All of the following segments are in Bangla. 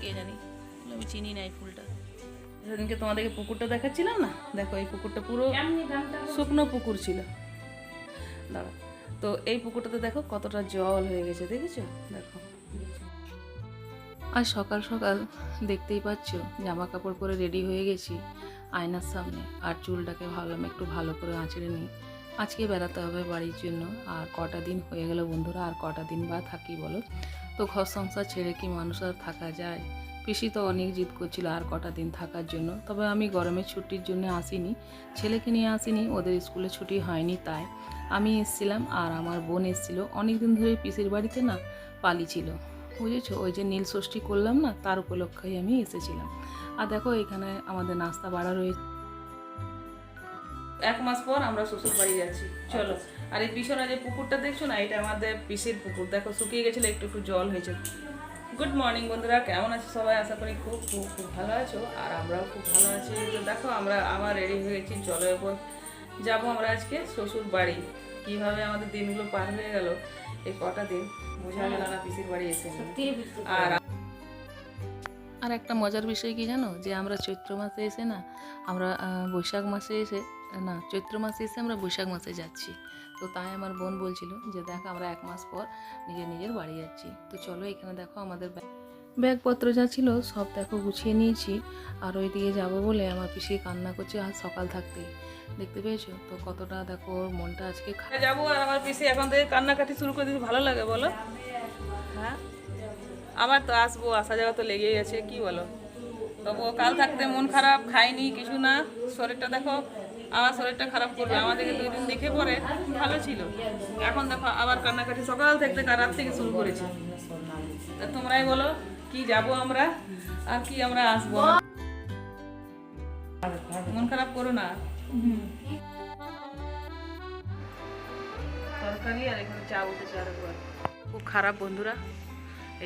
কে জানি? আমি চিনি না এই ফুলটা। সেদিনকে তোমাদেরকে পুকুরটা দেখাচ্ছিলাম না? দেখো এই পুকুরটা পুরো শুকনো পুকুর ছিল। দাঁড়া তো এই পুকুরটাতে দেখো কতটা জল হয়ে গেছে দেখেছ? দেখো। আর সকাল সকাল দেখতেই পাচ্ছ জামা কাপড় পরে রেডি হয়ে গেছি আয়নার সামনে। আর চুলটাকে ভাবলাম একটু ভালো করে আঁচড়ে নিই। আজকে বেড়াতে হবে বাড়ির জন্য আর কটা দিন হয়ে গেল বন্ধুরা আর কটা দিন বা থাকি বলো? তো ঘর সংসার ছেড়ে কি মানুষ আর থাকা যায়? পিসি তো অনেক জিদ করছিল আর কটা দিন থাকার জন্য। তবে আমি গরমের ছুটির জন্য আসিনি। ছেলেকে নিয়ে আসিনি, ওদের স্কুলে ছুটি হয়নি তাই। আমি এসেছিলাম আর আমার বোন এসেছিল। অনেক দিন ধরে পিসির বাড়িতে না পালি ছিল বুঝেছ? ওই যে নীল ষষ্ঠী করলাম না, তার উপলক্ষেই আমি এসেছিলাম। আর দেখো, এখানে আমাদের নাস্তা বাড়া রয়েছে এক মাস পর আমরা শ্বশুর বাড়ি যাচ্ছি। চলো। আর এই পিছনে যে পুকুরটা দেখছ না এটা আমাদের পিসির পুকুর। দেখো শুকিয়ে গেছিল একটু একটু জল হয়েছে। গুড মর্নিং বন্ধুরা কেমন আছো সবাই? আশা করি খুব খুব খুব ভালো আছো আর আমরাও খুব ভালো আছি। তো দেখো আমরা আমার রেডি হয়ে গেছি চলো এরপর যাব আমরা আজকে শ্বশুর বাড়ি। কীভাবে আমাদের দিনগুলো পার হয়ে গেল এই কটা দিন বোঝা গেল না পিসির বাড়ি এসে। আর আর একটা মজার বিষয় কি জানো? যে আমরা চৈত্র মাসে এসে না আমরা বৈশাখ মাসে এসে না, চৈত্র মাসে এসে আমরা বৈশাখ মাসে যাচ্ছি। তো তাই আমার বোন বলছিল যে দেখ আমরা এক মাস পর নিজের নিজের বাড়ি যাচ্ছি। তো চলো এখানে দেখো আমাদের ব্যাগ- ব্যাগপত্র যা ছিল সব দেখো গুছিয়ে নিয়েছি। আর ওই দিকে যাব বলে আমার পিসি কান্না করছে আজ সকাল থাকতেই। দেখতে পেয়েছ? তো কতটা দেখো ওর মনটা আজকে যাব আর আমার পিসি এখন থেকে কান্নাকাটি শুরু করে দিতে ভালো লাগে বলো? হ্যাঁ? আবার তো আসব, আসা যাওয়া তো লেগেই আছে, কি বলো? তবুও কাল থাকতে মন খারাপ, খাইনি, কিছু না। শরীরটা দেখো আমার শরীরটা খারাপ করবে আমাদেরকে দুই দিন দেখে পরে ভালো ছিল। এখন দেখো আবার কান্নাকাটি, সকাল থেকে রাত থেকে শুরু করেছি। তা তোমরাই বলো, কি যাব আমরা আর কি আমরা আসব? মন খারাপ করো না। খারাপ বন্ধুরা,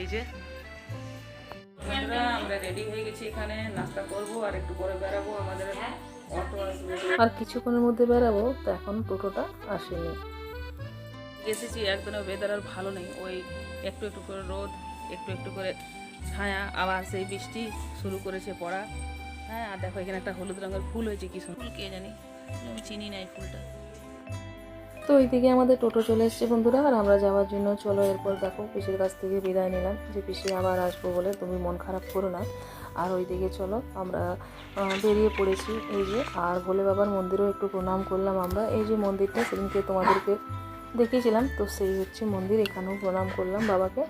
এই যে। আমরা রেডি হয়ে গেছি এখানে, নাস্তা করব আর একটু পরে বেরাবো আমাদের। আর কিছুক্ষণের মধ্যে বেরাবো তো এখন টোটোটা আসেনি। এসেছি একদিনের ওয়েদার আর ভালো নেই ওই একটু একটু করে রোদ একটু একটু করে ছায়া আবার সেই বৃষ্টি শুরু করেছে পড়া। হ্যাঁ আর দেখো এখানে একটা হলুদ রঙের ফুল হয়েছে কি সুন্দর ফুল কে জানি? আমি চিনি না এই ফুলটা। তো ওইদিকে আমাদের টোটো চলে এসছে বন্ধুরা আর আমরা যাওয়ার জন্য চলো এরপর দেখো পিসির কাছ থেকে বিদায় নিলাম যে পিসি আবার আসব বলে তুমি মন খারাপ করো না। আর ওইদিকে চলো, আমরা বেরিয়ে পড়েছি। এই যে, আর ভোলে বাবার মন্দিরেও একটু প্রণাম করলাম আমরা। এই যে মন্দিরটা, সেদিনকে তোমাদেরকে দেখিয়েছিলাম। তো সেই হচ্ছে মন্দির, এখানেও প্রণাম করলাম বাবাকে।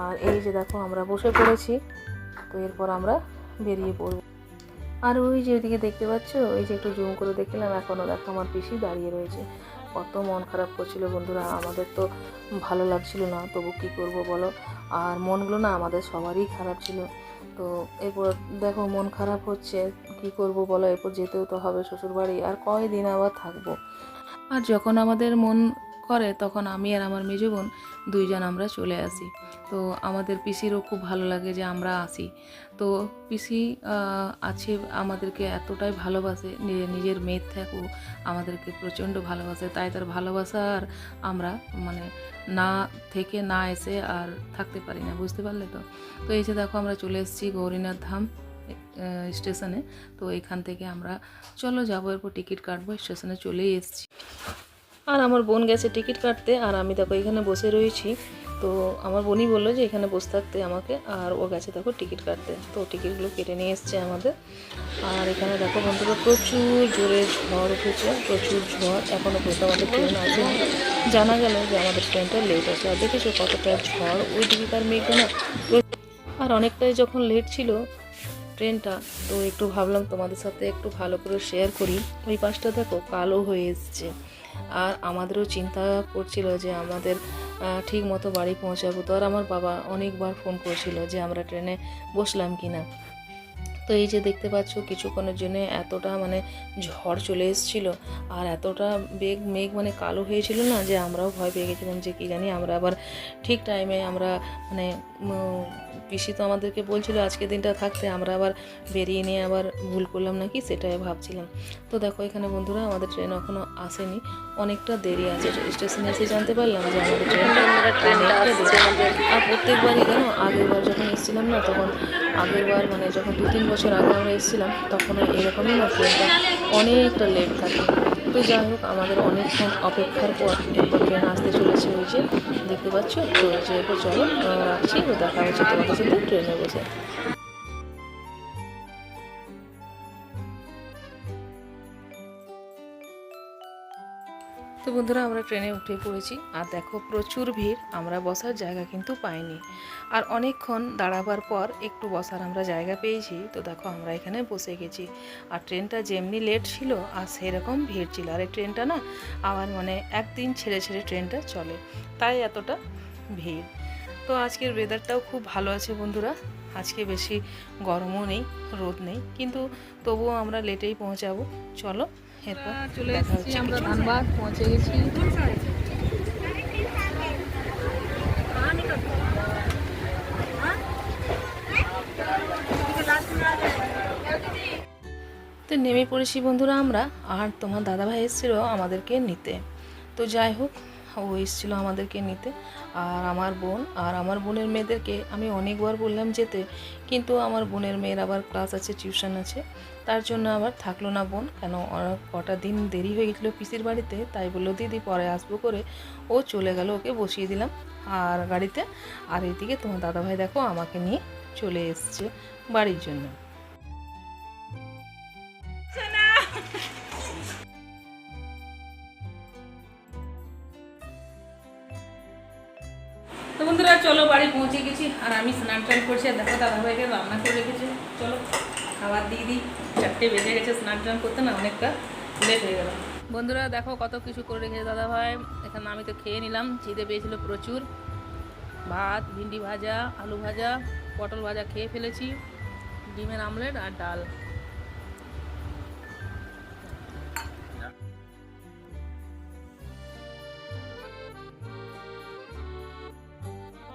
আর এই যে দেখো, আমরা বসে পড়েছি। তো এরপর আমরা বেরিয়ে পড়ব। আর ওই যে ওইদিকে দেখতে পাচ্ছ? ওই যে একটু জুম করে দেখলাম এখনও দেখো আমার পিসি দাঁড়িয়ে রয়েছে। কত মন খারাপ করছিল বন্ধুরা, আমাদের তো ভালো লাগছিল না, তবু কি করব বলো? আর মনগুলো না আমাদের সবারই খারাপ ছিল। তো এরপর দেখো মন খারাপ হচ্ছে, কি করব বলো? এরপর যেতেও তো হবে শ্বশুরবাড়ি, আর কয়দিন আবার থাকব? আর যখন আমাদের মন করে, তখন আমি আর আমার মেজো বোন দুইজন আমরা চলে আসি। তো আমাদের পিসিরও খুব ভালো লাগে যে আমরা আসি। তো পিসি আছে, আমাদেরকে এতটাই ভালোবাসে নিজে- নিজের মেয়ের থেকেও আমাদেরকে প্রচণ্ড ভালোবাসে। তাই তার ভালোবাসা আর আমরা মানে না থেকে না এসে আর থাকতে পারি না, বুঝতে পারলে তো? তো যে দেখো, আমরা চলে এসেছি গৌরীনাথ ধাম স্টেশনে। তো এখান থেকে আমরা চলো যাব, এরপর টিকিট কাটবো, স্টেশনে চলেই এসেছি। আর আমার বোন গেছে টিকিট কাটতে, আর আমি দেখো এখানে বসে রয়েছি। তো আমার বোনই বলল যে এখানে বসে থাকতে আমাকে, আর ও গেছে দেখো টিকিট কাটতে। তো টিকিটগুলো কেটে নিয়ে এসছে আমাদের। আর এখানে দেখো বন্ধুরা প্রচুর জোরে ঝড় উঠেছে, প্রচুর ঝড়। এখনও পর্যন্ত আমাদের ট্রেন আসেনি জানা গেল যে আমাদের ট্রেনটা লেট আছে। আর দেখেছ কতটা ঝড়? ওই দিকেকার মেঘটা না আর অনেকটাই যখন লেট ছিল ট্রেনটা, তো একটু ভাবলাম তোমাদের সাথে একটু ভালো করে শেয়ার করি। ওই পাশটা দেখো কালো হয়ে এসছে। আর আমাদেরও চিন্তা করছিল যে আমাদের ঠিক মতো বাড়ি পৌঁছাবো। তো আর আমার বাবা অনেকবার ফোন করছিল যে আমরা ট্রেনে বসলাম কি না তো এই যে দেখতে পাচ্ছ, কিছুক্ষণের জন্য এতটা মানে ঝড় চলে এসেছিল। আর এতটা বেগ, মেঘ মানে কালো হয়েছিল না যে আমরাও ভয় পেয়ে গেছিলাম যে কী জানি আমরা আবার ঠিক টাইমে আমরা মানে পিসি তো আমাদেরকে বলছিল আজকে দিনটা থাকতে আমরা আবার বেরিয়ে নিয়ে আবার ভুল করলাম নাকি সেটাই ভাবছিলাম। তো দেখো এখানে বন্ধুরা আমাদের ট্রেন এখনও আসেনি, অনেকটা দেরি আছে। স্টেশনে এসে জানতে পারলাম যে আমাদের ট্রেনটা আর প্রত্যেকবারই কেন আগেরবার যখন এসেছিলাম না, তখন আগেরবার মানে যখন দু তিন বছর আগে আমরা এসেছিলাম, তখন এরকমই না ট্রেনটা অনেকটা লেট থাকে। তো যাই হোক, আমাদের অনেকক্ষণ অপেক্ষার পর এরপর ট্রেন আসতে চলেছে ওই যে, দেখতে পাচ্ছ? তো যে চলো রাখছি তো দেখা হচ্ছে তোমাদের সাথে ট্রেনে বসে। তো বন্ধুরা, আমরা ট্রেনে উঠে পড়েছি। আর দেখো, প্রচুর ভিড়, আমরা বসার জায়গা কিন্তু পাইনি। আর অনেকক্ষণ দাঁড়াবার পর একটু বসার আমরা জায়গা পেয়েছি। তো দেখো, আমরা এখানে বসে গেছি। আর ট্রেনটা যেমনি লেট ছিল, আর সেরকম ভিড় ছিল। আর এই ট্রেনটা না আবার মানে একদিন ছেড়ে ছেড়ে ট্রেনটা চলে। তাই এতটা ভিড়। তো আজকের ওয়েদারটাও খুব ভালো আছে বন্ধুরা। আজকে বেশি গরমও নেই রোদ নেই কিন্তু তবুও আমরা লেটেই পৌঁছাবো। চলো এরপর চলে এসেছি আমরা ধানবাদ পৌঁছে গেছি। তো নেমে পড়েছি বন্ধুরা আমরা আর তোমার দাদাভাই এসেছিল আমাদেরকে নিতে। তো যাই হোক ও এসেছিল আমাদেরকে নিতে। আর আমার বোন, আর আমার বোনের মেয়েদেরকে আমি অনেকবার বললাম যেতে, কিন্তু আমার বোনের মেয়ের আবার ক্লাস আছে টিউশন আছে। তার জন্য আবার থাকল না বোন, কেন কটা দিন দেরি হয়ে গেছিল পিসির বাড়িতে, তাই বলল, দিদি, পরে আসব করে। ও চলে গেল, ওকে বসিয়ে দিলাম। আর গাড়িতে, আর এদিকে তোমার দাদাভাই দেখো, আমাকে নিয়ে চলে এসছে বাড়ির জন্য। চলো, বাড়ি পৌঁছে গেছি। আর আমি স্নান টান করছি, আর দেখো দাদা ভাইকে রান্না করে রেখেছে। চলো, খাবার দিয়ে দিই। চারটে বেজে গেছে স্নান টান করতে, না অনেকটা লেট হয়ে গেল বন্ধুরা, দেখো কত কিছু করে রেখেছে দাদা ভাই। এখানে আমি তো খেয়ে নিলাম, খিদে পেয়েছিল প্রচুর। ভাত, ভিন্ডি ভাজা, আলু ভাজা, পটল ভাজা খেয়ে ফেলেছি, ডিমের আমলেট আর ডাল।